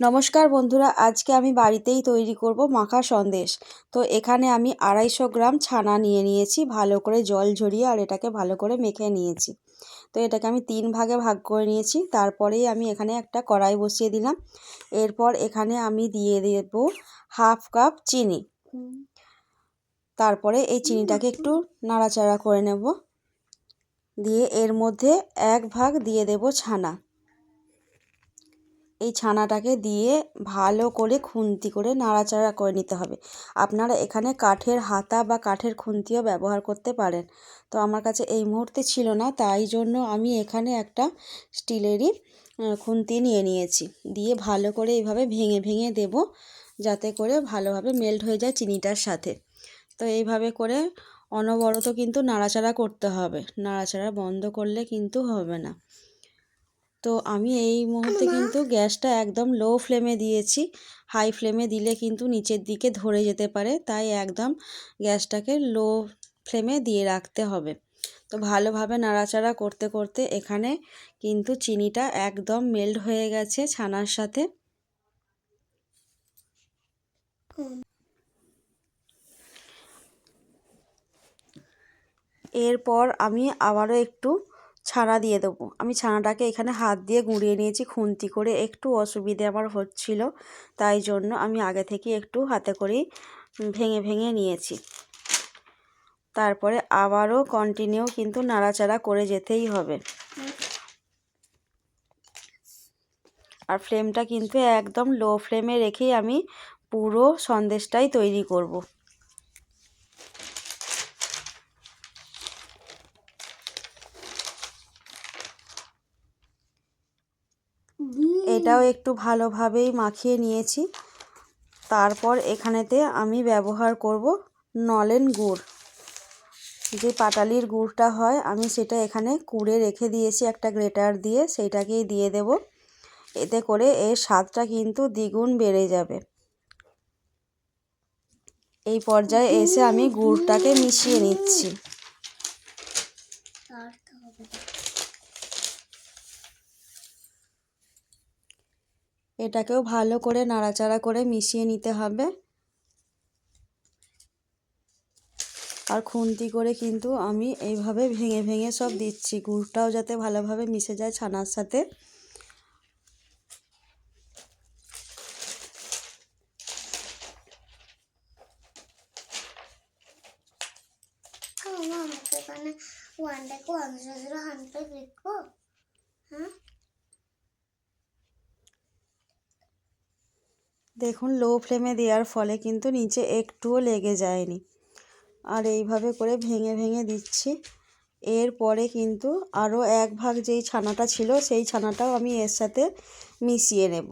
নমস্কার বন্ধুরা, আজকে আমি বাড়িতেই তৈরি করব মাখা সন্দেশ। তো এখানে আমি আড়াইশো গ্রাম ছানা নিয়ে নিয়েছি, ভালো করে জল ঝরিয়ে আর এটাকে ভালো করে মেখে নিয়েছি। তো এটাকে আমি তিন ভাগে ভাগ করে নিয়েছি, তারপরেই আমি এখানে একটা কড়াই বসিয়ে দিলাম। এরপর এখানে আমি দিয়ে দেব হাফ কাপ চিনি। তারপরে এই চিনিটাকে একটু নাড়াচাড়া করে নেব। দিয়ে এর মধ্যে এক ভাগ দিয়ে দেব ছানা। এই ছানাটাকে দিয়ে ভালো করে খুন্তি করে নাড়াচাড়া করে নিতে হবে। আপনারা এখানে কাঠের হাতা বা কাঠের খুন্তিও ব্যবহার করতে পারেন। তো আমার কাছে এই মুহূর্তে ছিল না, তাই জন্য আমি এখানে একটা স্টিলেরই খুন্তি নিয়ে নিয়েছি। দিয়ে ভালো করে এইভাবে ভেঙে ভেঙে দেব, যাতে করে ভালোভাবে মেল্ট হয়ে যায় চিনিটার সাথে। তো এইভাবে করে অনবরত কিন্তু নাড়াচাড়া করতে হবে। নাড়াচাড়া বন্ধ করলে কিন্তু হবে না। তো আমি এই মুহূর্তে কিন্তু গ্যাসটা একদম লো ফ্লেমে দিয়েছি। হাই ফ্লেমে দিলে কিন্তু নিচের দিকে ধরে যেতে পারে তাই একদম গ্যাসটাকে লো ফ্লেমে দিয়ে রাখতে হবে। তো ভালোভাবে নাড়াচাড়া করতে করতে এখানে কিন্তু চিনিটা একদম মেল্ট হয়ে গেছে ছানার সাথে। এরপর আমি আবারও একটু ছানা দিয়ে দেবো। আমি ছানাটাকে এখানে হাত দিয়ে গুঁড়িয়ে নিয়েছি, খুন্তি করে। একটু অসুবিধে আমার হচ্ছিল, তাই জন্য আমি আগে থেকে একটু হাতে করেই ভেঙে ভেঙে নিয়েছি। তারপরে আবারও কন্টিনিউ কিন্তু নাড়াচাড়া করে যেতেই হবে। আর ফ্লেমটা কিন্তু একদম লো ফ্লেমে রেখেই আমি পুরো সন্দেশটাই তৈরি করব। এটাও একটু ভালোভাবেই মাখিয়ে নিয়েছি। তারপর এখানেতে আমি ব্যবহার করব নলেন গুড়। যে পাটালির গুড়টা হয়, আমি সেটা এখানে কুড়ে রেখে দিয়েছি একটা গ্রেটার দিয়ে, সেইটাকেই দিয়ে দেব। এতে করে এর স্বাদটা কিন্তু দ্বিগুণ বেড়ে যাবে। এই পর্যায়ে এসে আমি গুড়টাকে মিশিয়ে নিচ্ছি। এটাকেও ভালো করে নাড়াচাড়া করে মিশিয়ে নিতে হবে। আর খুন্তি করে কিন্তু আমি এইভাবে ভেঙে ভেঙে সব দিচ্ছি। গুড়টাও যাতে ভালোভাবে মিশে যায় ছানার সাথে। হ্যাঁ? দেখুন লো ফ্লেমে দেওয়ার ফলে কিন্তু নিচে একটুও লেগে যায়নি। আর এইভাবে করে ভেঙে ভেঙে দিচ্ছি। এরপরে কিন্তু আরও এক ভাগ যেই ছানাটা ছিল সেই ছানাটাও আমি এর সাথে মিশিয়ে নেব।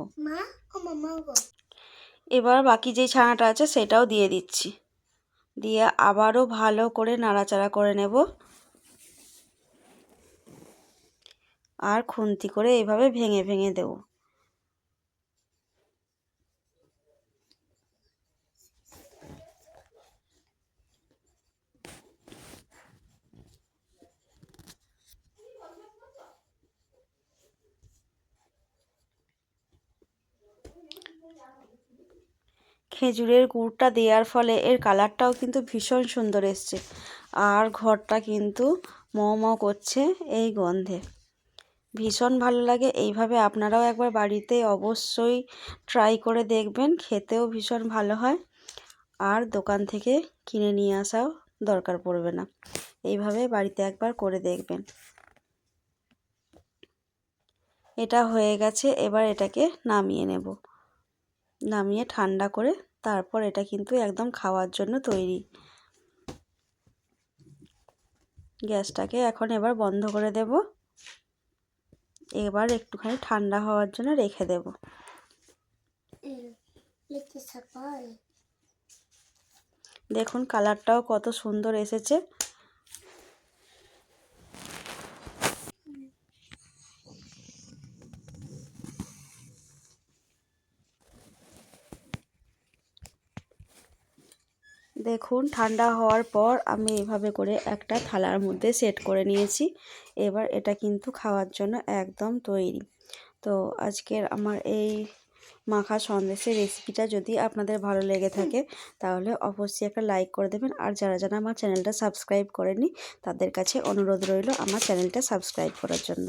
এবার বাকি যেই ছানাটা আছে সেটাও দিয়ে দিচ্ছি। দিয়ে আবারও ভালো করে নাড়াচাড়া করে নেব। আর খুন্তি করে এইভাবে ভেঙে ভেঙে দেবো। খেজুরের গুড়টা দেওয়ার ফলে এর কালারটাও কিন্তু ভীষণ সুন্দর এসছে। আর ঘরটা কিন্তু ম করছে এই গন্ধে। ভীষণ ভালো লাগে, এইভাবে আপনারাও একবার বাড়িতে অবশ্যই ট্রাই করে দেখবেন, খেতেও ভীষণ ভালো হয়। আর দোকান থেকে কিনে নিয়ে আসাও দরকার পড়বে না, এইভাবে বাড়িতে একবার করে দেখবেন। এটা হয়ে গেছে, এবার এটাকে নামিয়ে নেব। নামিয়ে ঠান্ডা করে তারপর এটা কিন্তু একদম খাওয়ার জন্য তৈরি। গ্যাসটাকে এখন এবার বন্ধ করে দেব। এবার একটুখানি ঠান্ডা হওয়ার জন্য রেখে দেব। দেখুন কালারটাও কত সুন্দর এসেছে। দেখুন, ঠান্ডা হওয়ার পর আমি এভাবে করে একটা থালার মধ্যে সেট করে নিয়েছি। এবার এটা কিন্তু খাওয়ার জন্য একদম তৈরি। তো আজকের আমার এই মাখা সন্দেশের রেসিপিটা যদি আপনাদের ভালো লেগে থাকে, তাহলে অবশ্যই একটা লাইক করে দেবেন। আর যারা যারা আমার চ্যানেলটা সাবস্ক্রাইব করেনি তাদের কাছে অনুরোধ রইল আমার চ্যানেলটা সাবস্ক্রাইব করার জন্য।